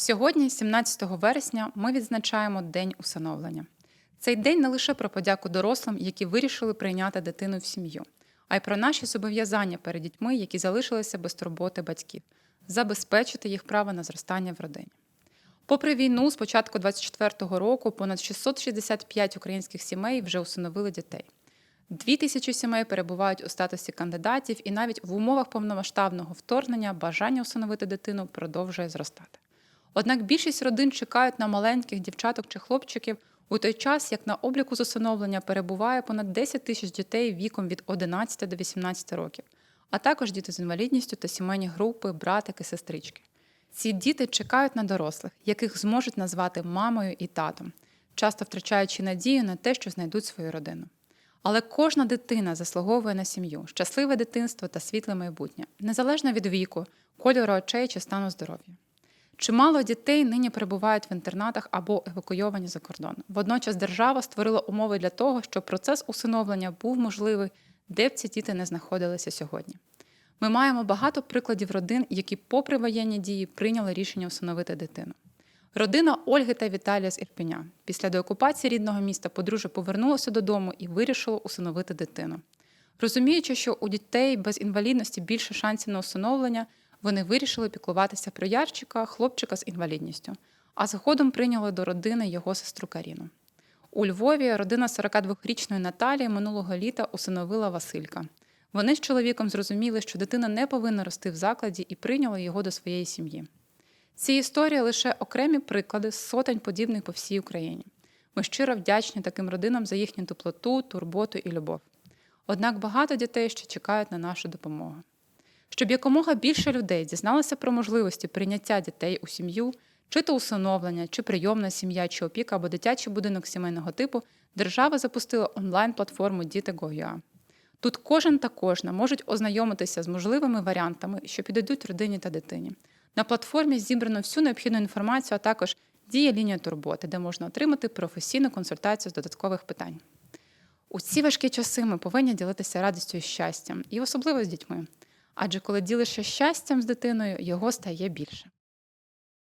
Сьогодні, 17 вересня, ми відзначаємо День усиновлення. Цей день не лише про подяку дорослим, які вирішили прийняти дитину в сім'ю, а й про наші зобов'язання перед дітьми, які залишилися без турботи батьків, забезпечити їх право на зростання в родині. Попри війну, з початку 24-го року понад 665 українських сімей вже усиновили дітей. Дві тисячі сімей перебувають у статусі кандидатів, і навіть в умовах повномасштабного вторгнення бажання усиновити дитину продовжує зростати. Однак більшість родин чекають на маленьких дівчаток чи хлопчиків у той час, як на обліку з усиновлення перебуває понад 10 тисяч дітей віком від 11 до 18 років, а також діти з інвалідністю та сімейні групи, братики, сестрички. Ці діти чекають на дорослих, яких зможуть назвати мамою і татом, часто втрачаючи надію на те, що знайдуть свою родину. Але кожна дитина заслуговує на сім'ю, щасливе дитинство та світле майбутнє, незалежно від віку, кольору очей чи стану здоров'я. Чимало дітей нині перебувають в інтернатах або евакуйовані за кордон. Водночас держава створила умови для того, щоб процес усиновлення був можливий, де б ці діти не знаходилися сьогодні. Ми маємо багато прикладів родин, які, попри воєнні дії, прийняли рішення усиновити дитину. Родина Ольги та Віталія з Ірпеня після деокупації рідного міста подружжя повернулося додому і вирішило усиновити дитину. Розуміючи, що у дітей без інвалідності більше шансів на усиновлення, вони вирішили піклуватися про Ярчика, хлопчика з інвалідністю, а згодом прийняли до родини його сестру Каріну. У Львові родина 42-річної Наталії минулого літа усиновила Василька. Вони з чоловіком зрозуміли, що дитина не повинна рости в закладі і прийняли його до своєї сім'ї. Ці історії лише окремі приклади з сотень подібних по всій Україні. Ми щиро вдячні таким родинам за їхню теплоту, турботу і любов. Однак багато дітей ще чекають на нашу допомогу. Щоб якомога більше людей дізналося про можливості прийняття дітей у сім'ю, чи то усиновлення, чи прийомна сім'я, чи опіка або дитячий будинок сімейного типу, держава запустила онлайн-платформу Діти.gov.ua. Тут кожен та кожна можуть ознайомитися з можливими варіантами, що підійдуть родині та дитині. На платформі зібрано всю необхідну інформацію, а також діє лінія турботи, де можна отримати професійну консультацію з додаткових питань. У ці важкі часи ми повинні ділитися радістю і щастям, і особливо з дітьми. Адже коли ділишся щастям з дитиною, його стає більше.